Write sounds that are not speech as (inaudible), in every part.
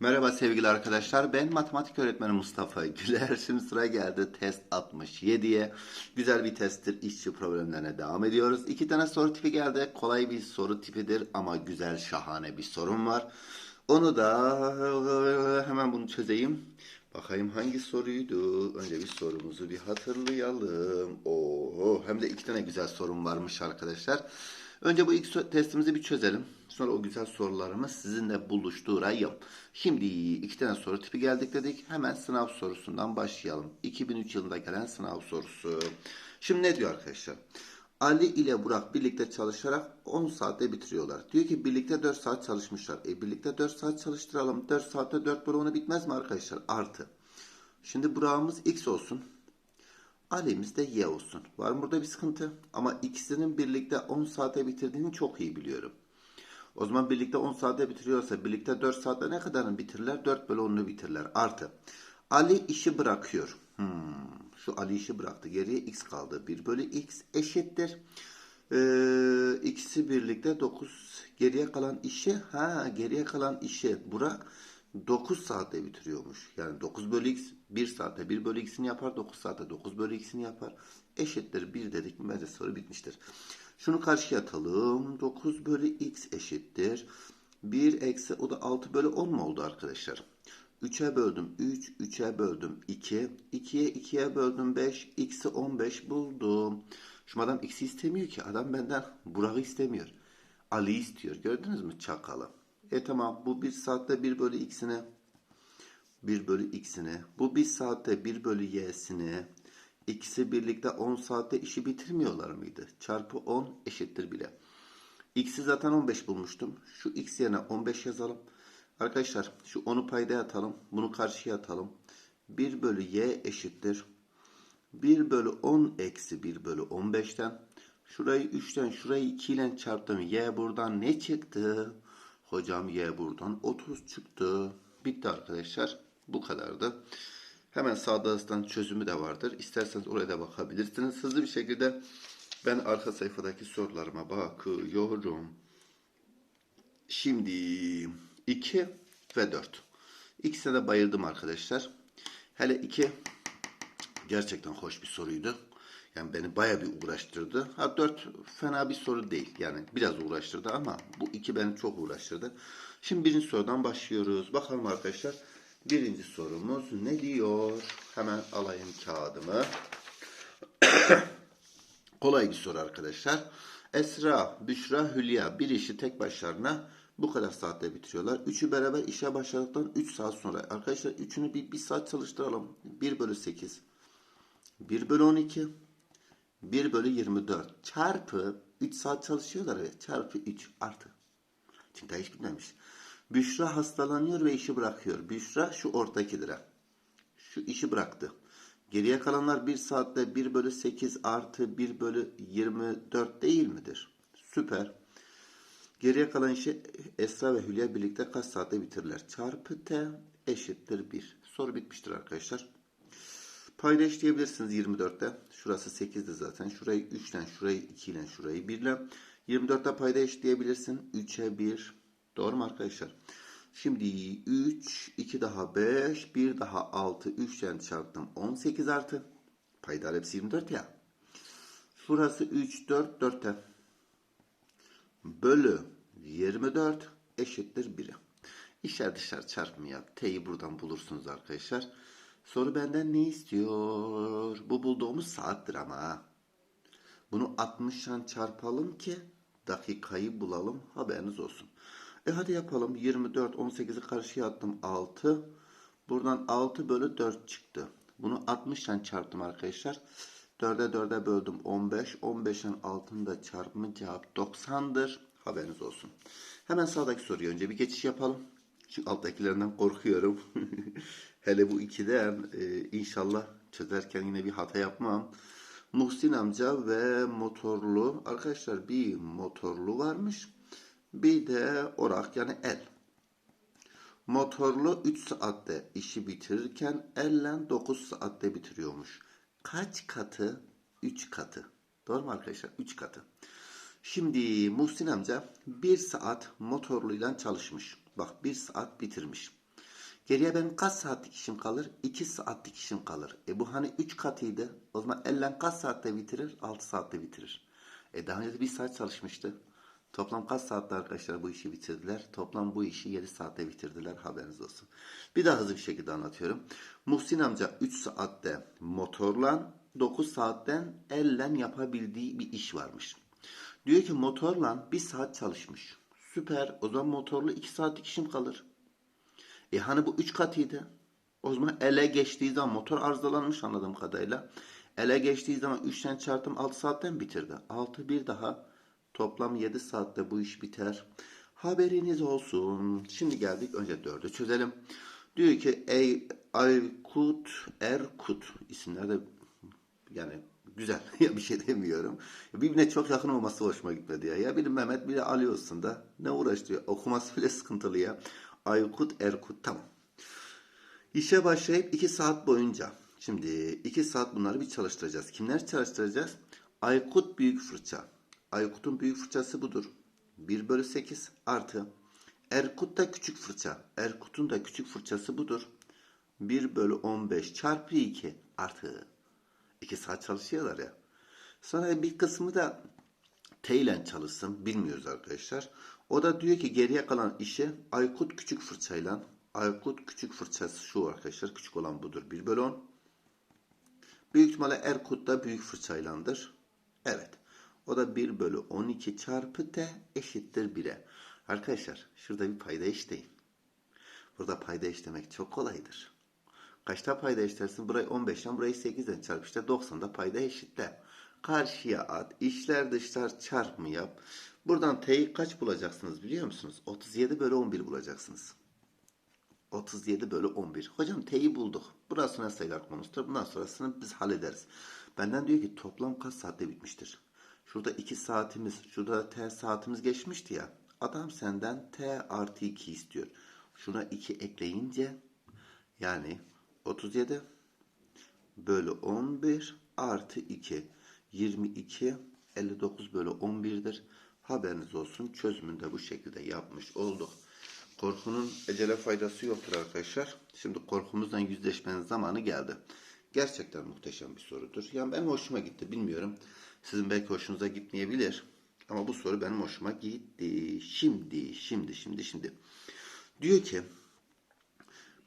Merhaba sevgili arkadaşlar. Ben matematik öğretmeni Mustafa Güler. (laughs) Şimdi sıra geldi test 67'ye. Güzel bir testtir. İşçi problemlerine devam ediyoruz. İki tane soru tipi geldi. Kolay bir soru tipidir ama güzel, şahane bir sorun var. Onu da hemen bunu çözeyim. Bakayım hangi soruydu? Önce bir sorumuzu bir hatırlayalım. Oo, hem de iki tane güzel sorun varmış arkadaşlar. Önce bu ilk testimizi bir çözelim. Sonra o güzel sorularımı sizinle buluşturayım. Şimdi iki tane soru tipi geldik dedik. Hemen sınav sorusundan başlayalım. 2003 yılında gelen sınav sorusu. Şimdi ne diyor arkadaşlar? Ali ile Burak birlikte çalışarak 10 saatte bitiriyorlar. Diyor ki birlikte 4 saat çalışmışlar. E birlikte 4 saat çalıştıralım. 4 saatte 4 bölü 10'u bitmez mi arkadaşlar? Artı. Şimdi Burak'ımız x olsun. Ali'miz de y olsun. Var mı burada bir sıkıntı? Ama ikisinin birlikte 10 saate bitirdiğini çok iyi biliyorum. O zaman birlikte 10 saatte bitiriyorsa birlikte 4 saatte ne kadarını bitirirler? 4 bölü 10'unu bitirirler. Artı. Ali işi bırakıyor. Hmm, şu Ali işi bıraktı. Geriye x kaldı. 1 bölü x eşittir. Ee, ikisi birlikte 9 geriye kalan işi ha geriye kalan işi Burak 9 saatte bitiriyormuş. Yani 9 bölü x 1 saatte 1 bölü x'ini yapar. 9 saatte 9 bölü x'ini yapar. Eşittir 1 dedik mi bence soru bitmiştir. Şunu karşıya atalım. 9 bölü x eşittir. 1 eksi o da 6 bölü 10 mu oldu arkadaşlar? 3'e böldüm 3, 3'e böldüm 2, 2'ye 2'ye böldüm 5, x'i 15 buldum. Şu adam x'i istemiyor ki. Adam benden Burak'ı istemiyor. Ali istiyor. Gördünüz mü çakalı? E tamam bu 1 saatte 1 bölü x'ine 1 bölü x'ine. Bu 1 saatte 1 bölü y'sine. İkisi birlikte 10 saatte işi bitirmiyorlar mıydı? Çarpı 10 eşittir bile. X'i zaten 15 bulmuştum. Şu x yerine 15 yazalım. Arkadaşlar şu 10'u paydaya atalım. Bunu karşıya atalım. 1 bölü y eşittir. 1 bölü 10 eksi 1 bölü 15'ten. Şurayı 3'ten şurayı 2 ile çarptım. Y buradan ne çıktı? Hocam y buradan 30 çıktı. Bitti arkadaşlar. Bu kadardı. Hemen sağda ısıtan çözümü de vardır. İsterseniz oraya da bakabilirsiniz. Hızlı bir şekilde ben arka sayfadaki sorularıma bakıyorum. Şimdi 2 ve 4. İkisine de bayıldım arkadaşlar. Hele 2 gerçekten hoş bir soruydu. Yani beni baya bir uğraştırdı. Ha 4 fena bir soru değil. Yani biraz uğraştırdı ama bu iki beni çok uğraştırdı. Şimdi birinci sorudan başlıyoruz. Bakalım arkadaşlar. Birinci sorumuz ne diyor? Hemen alayım kağıdımı. (coughs) Kolay bir soru arkadaşlar. Esra, Büşra, Hülya bir işi tek başlarına bu kadar saatte bitiriyorlar. Üçü beraber işe başladıktan 3 saat sonra. Arkadaşlar üçünü bir, bir saat çalıştıralım. 1 bölü 8. 1 bölü 12. 1 bölü 24. Çarpı 3 saat çalışıyorlar evet. Çarpı 3 artı. Çünkü hiç bitmemiş. Büşra hastalanıyor ve işi bırakıyor. Büşra şu ortakidir. Şu işi bıraktı. Geriye kalanlar 1 saatte 1 bölü 8 artı 1 bölü 24 değil midir? Süper. Geriye kalan işi Esra ve Hülya birlikte kaç saatte bitirirler? Çarpı T eşittir 1. Soru bitmiştir arkadaşlar. Payda işleyebilirsiniz 24'te. Şurası 8'di zaten. Şurayı 3 ile, şurayı 2 ile, şurayı 1 ile. 24'te payda eşleyebilirsin. 3'e 1. Doğru mu arkadaşlar? Şimdi 3, 2 daha 5, 1 daha 6, 3 ile çarptım. 18 artı. Payda hepsi 24 ya. Şurası 3, 4, 4'te. Bölü 24 eşittir 1'e. İşler dışarı çarpımı yap. T'yi buradan bulursunuz arkadaşlar. Soru benden ne istiyor? Bu bulduğumuz saattir ama. Bunu 60 ile çarpalım ki dakikayı bulalım. Haberiniz olsun. E hadi yapalım. 24, 18'i karşıya attım. 6. Buradan 6 bölü 4 çıktı. Bunu 60 ile çarptım arkadaşlar. 4'e 4'e böldüm 15. 15'in altında çarpımı cevap 90'dır. Haberiniz olsun. Hemen sağdaki soruyu önce bir geçiş yapalım. Çünkü alttakilerinden korkuyorum. (laughs) Hele bu ikiden e, inşallah çözerken yine bir hata yapmam. Muhsin amca ve motorlu. Arkadaşlar bir motorlu varmış. Bir de orak yani el. Motorlu 3 saatte işi bitirirken elle 9 saatte bitiriyormuş. Kaç katı? 3 katı. Doğru mu arkadaşlar? 3 katı. Şimdi Muhsin amca 1 saat motorluyla çalışmış. Bak 1 saat bitirmiş. Geriye benim kaç saatlik işim kalır? 2 saatlik işim kalır. E bu hani 3 katıydı. O zaman ellen kaç saatte bitirir? 6 saatte bitirir. E daha önce de 1 saat çalışmıştı. Toplam kaç saatte arkadaşlar bu işi bitirdiler? Toplam bu işi 7 saatte bitirdiler. Haberiniz olsun. Bir daha hızlı bir şekilde anlatıyorum. Muhsin amca 3 saatte motorla 9 saatten ellen yapabildiği bir iş varmış. Diyor ki motorla 1 saat çalışmış. Süper. O zaman motorlu 2 saatlik işim kalır. E hani bu 3 katıydı. O zaman ele geçtiği zaman motor arızalanmış anladığım kadarıyla. Ele geçtiği zaman 3'ten çarptım 6 saatten bitirdi. 6 bir daha toplam 7 saatte bu iş biter. Haberiniz olsun. Şimdi geldik önce 4'ü çözelim. Diyor ki Ey Aykut Erkut isimler de yani güzel (laughs) ya bir şey demiyorum. Birbirine çok yakın olması hoşuma gitmedi ya. Ya biri Mehmet biri Ali olsun da ne uğraştırıyor. Okuması bile sıkıntılı ya. Aykut Erkut tamam. İşe başlayıp 2 saat boyunca. Şimdi 2 saat bunları bir çalıştıracağız. Kimler çalıştıracağız? Aykut büyük fırça. Aykut'un büyük fırçası budur. 1 bölü 8 artı. Erkut da küçük fırça. Erkut'un da küçük fırçası budur. 1 bölü 15 çarpı 2 artı. 2 saat çalışıyorlar ya. Sonra bir kısmı da T ile çalışsın. Bilmiyoruz arkadaşlar. O da diyor ki geriye kalan işi Aykut küçük fırçayla Aykut küçük fırçası şu arkadaşlar. Küçük olan budur. 1 bölü 10. Büyük ihtimalle Erkut da büyük fırçaylandır. Evet. O da 1 bölü 12 çarpı T eşittir 1'e. Arkadaşlar şurada bir payda işleyin. Burada payda işlemek çok kolaydır. Kaçta payda işlersin? Burayı 15'ten burayı 8'den çarp. İşte 90'da payda eşitle. Karşıya at. İşler dışlar çarpımı yap. Buradan T'yi kaç bulacaksınız biliyor musunuz? 37 bölü 11 bulacaksınız. 37 bölü 11. Hocam T'yi bulduk. Burasına sayılar konusudur. Bundan sonrasını biz hallederiz. Benden diyor ki toplam kaç saatte bitmiştir? Şurada 2 saatimiz, şurada da T saatimiz geçmişti ya. Adam senden T artı 2 istiyor. Şuna 2 ekleyince yani 37 bölü 11 artı 2 22 59 bölü 11'dir. Haberiniz olsun çözümünü de bu şekilde yapmış olduk. Korkunun ecele faydası yoktur arkadaşlar. Şimdi korkumuzdan yüzleşmenin zamanı geldi. Gerçekten muhteşem bir sorudur. Yani benim hoşuma gitti bilmiyorum. Sizin belki hoşunuza gitmeyebilir. Ama bu soru benim hoşuma gitti. Şimdi, şimdi, şimdi, şimdi. Diyor ki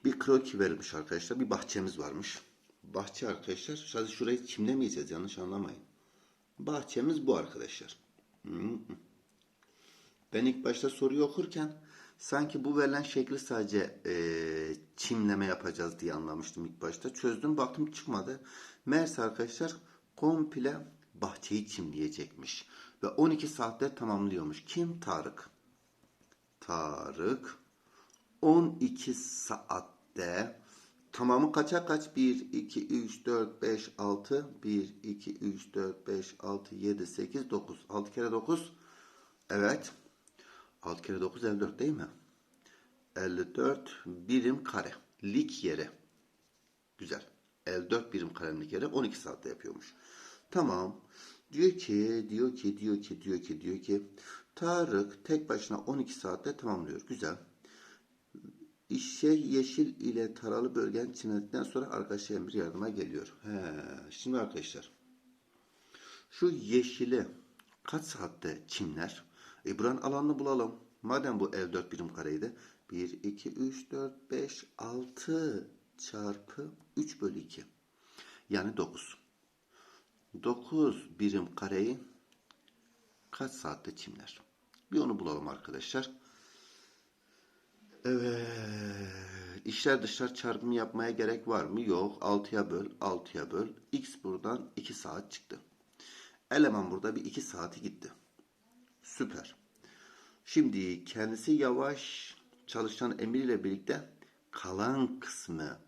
bir kroki verilmiş arkadaşlar. Bir bahçemiz varmış. Bahçe arkadaşlar. Sadece şurayı çimlemeyeceğiz yanlış anlamayın. Bahçemiz bu arkadaşlar. Ben ilk başta soruyu okurken sanki bu verilen şekli sadece e, çimleme yapacağız diye anlamıştım ilk başta. Çözdüm baktım çıkmadı. Meğerse arkadaşlar komple bahçeyi çimleyecekmiş. Ve 12 saatte tamamlıyormuş. Kim? Tarık. Tarık 12 saatte tamamı kaça kaç? 1, 2, 3, 4, 5, 6 1, 2, 3, 4, 5, 6, 7, 8, 9 6 kere 9 Evet 6 kere 9 54 değil mi? 54 birim kare. Lik yere. Güzel. 54 birim karelik yere 12 saatte yapıyormuş. Tamam. Diyor ki, diyor ki, diyor ki, diyor ki, diyor ki Tarık tek başına 12 saatte tamamlıyor. Güzel. İşe yeşil ile taralı bölgen çimledikten sonra arkadaşlar emir yardıma geliyor. He, şimdi arkadaşlar şu yeşili kaç saatte çimler? E buranın alanını bulalım. Madem bu ev 4 birim kareydi. 1, 2, 3, 4, 5, 6 çarpı 3 bölü 2. Yani 9. 9 birim kareyi kaç saatte çimler? Bir onu bulalım arkadaşlar. Evet. İşler dışlar çarpımı yapmaya gerek var mı? Yok. 6'ya böl, 6'ya böl. X buradan 2 saat çıktı. Eleman burada bir 2 saati gitti. Süper. Şimdi kendisi yavaş çalışan Emir ile birlikte kalan kısmı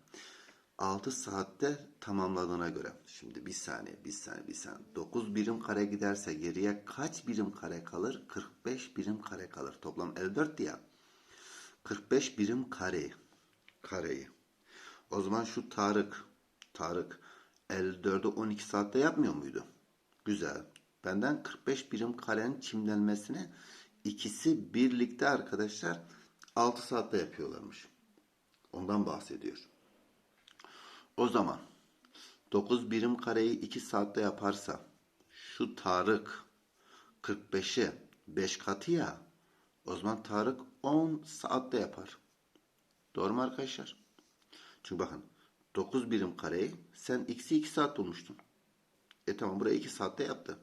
6 saatte tamamladığına göre. Şimdi bir saniye, bir saniye, bir saniye. 9 birim kare giderse geriye kaç birim kare kalır? 45 birim kare kalır. Toplam 54 diye. 45 birim kare. Kareyi. O zaman şu Tarık, Tarık 54'ü 12 saatte yapmıyor muydu? Güzel. Benden 45 birim karenin çimlenmesini ikisi birlikte arkadaşlar 6 saatte yapıyorlarmış. Ondan bahsediyor. O zaman 9 birim kareyi 2 saatte yaparsa şu Tarık 45'i 5 katı ya o zaman Tarık 10 saatte yapar. Doğru mu arkadaşlar? Çünkü bakın 9 birim kareyi sen x'i 2 saat bulmuştun. E tamam burayı 2 saatte yaptı.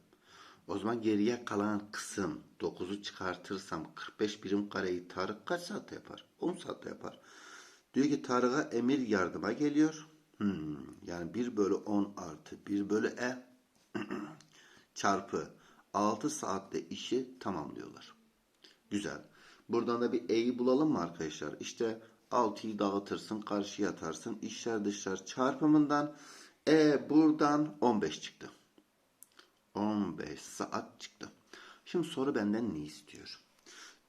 O zaman geriye kalan kısım 9'u çıkartırsam 45 birim kareyi Tarık kaç saatte yapar? 10 saatte yapar. Diyor ki Tarık'a emir yardıma geliyor. Hmm, yani 1 bölü 10 artı 1 bölü e (clears throat) çarpı 6 saatte işi tamamlıyorlar. Güzel. Buradan da bir e'yi bulalım mı arkadaşlar? İşte 6'yı dağıtırsın, karşıya atarsın. İşler dışlar çarpımından e buradan 15 çıktı. 15 saat çıktı. Şimdi soru benden ne istiyor?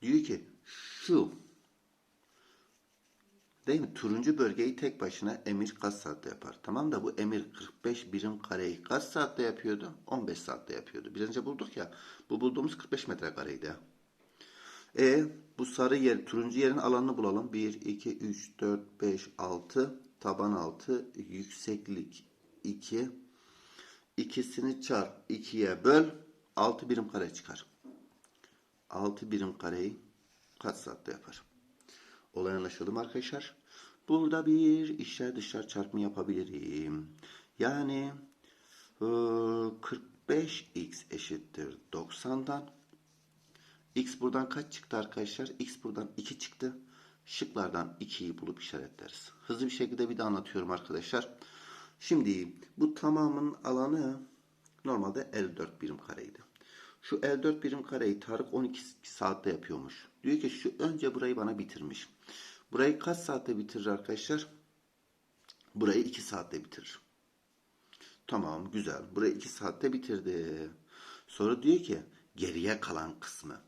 Diyor ki şu değil mi? Turuncu bölgeyi tek başına emir kaç saatte yapar? Tamam da bu emir 45 birim kareyi kaç saatte yapıyordu? 15 saatte yapıyordu. Biraz önce bulduk ya. Bu bulduğumuz 45 metrekareydi. E bu sarı yer, turuncu yerin alanını bulalım. 1, 2, 3, 4, 5, 6. Taban 6. Yükseklik 2. İkisini çarp 2'ye böl. 6 birim kare çıkar. 6 birim kareyi kaç saatte yapar? Olay anlaşıldı mı arkadaşlar? Burada bir içler dışlar çarpımı yapabilirim. Yani e, 45x eşittir 90'dan. X buradan kaç çıktı arkadaşlar? X buradan 2 çıktı. Şıklardan 2'yi bulup işaretleriz. Hızlı bir şekilde bir de anlatıyorum arkadaşlar. Şimdi bu tamamın alanı normalde 54 birim kareydi. Şu 54 birim kareyi Tarık 12 saatte yapıyormuş. Diyor ki şu önce burayı bana bitirmiş. Burayı kaç saatte bitirir arkadaşlar? Burayı 2 saatte bitirir. Tamam güzel. Burayı 2 saatte bitirdi. Sonra diyor ki geriye kalan kısmı.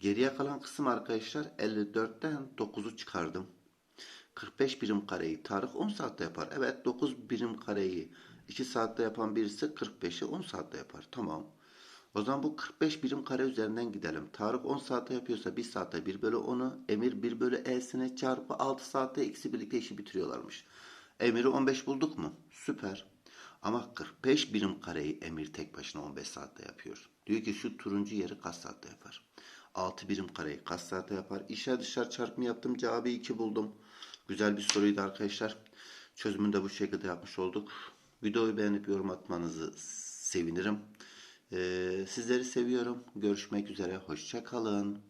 Geriye kalan kısım arkadaşlar 54'ten 9'u çıkardım. 45 birim kareyi Tarık 10 saatte yapar. Evet 9 birim kareyi 2 saatte yapan birisi 45'i 10 saatte yapar. Tamam. O zaman bu 45 birim kare üzerinden gidelim. Tarık 10 saatte yapıyorsa 1 saatte 1 bölü 10'u Emir 1 bölü e'sine çarpı 6 saatte ikisi birlikte işi bitiriyorlarmış. Emir'i 15 bulduk mu? Süper. Ama 45 birim kareyi Emir tek başına 15 saatte yapıyor. Diyor ki şu turuncu yeri kaç saatte yapar? 6 birim kareyi kaç saatte yapar? İşe dışarı çarpımı yaptım. Cevabı 2 buldum. Güzel bir soruydu arkadaşlar. Çözümünü de bu şekilde yapmış olduk. Videoyu beğenip yorum atmanızı sevinirim. Ee, sizleri seviyorum. Görüşmek üzere. Hoşça kalın.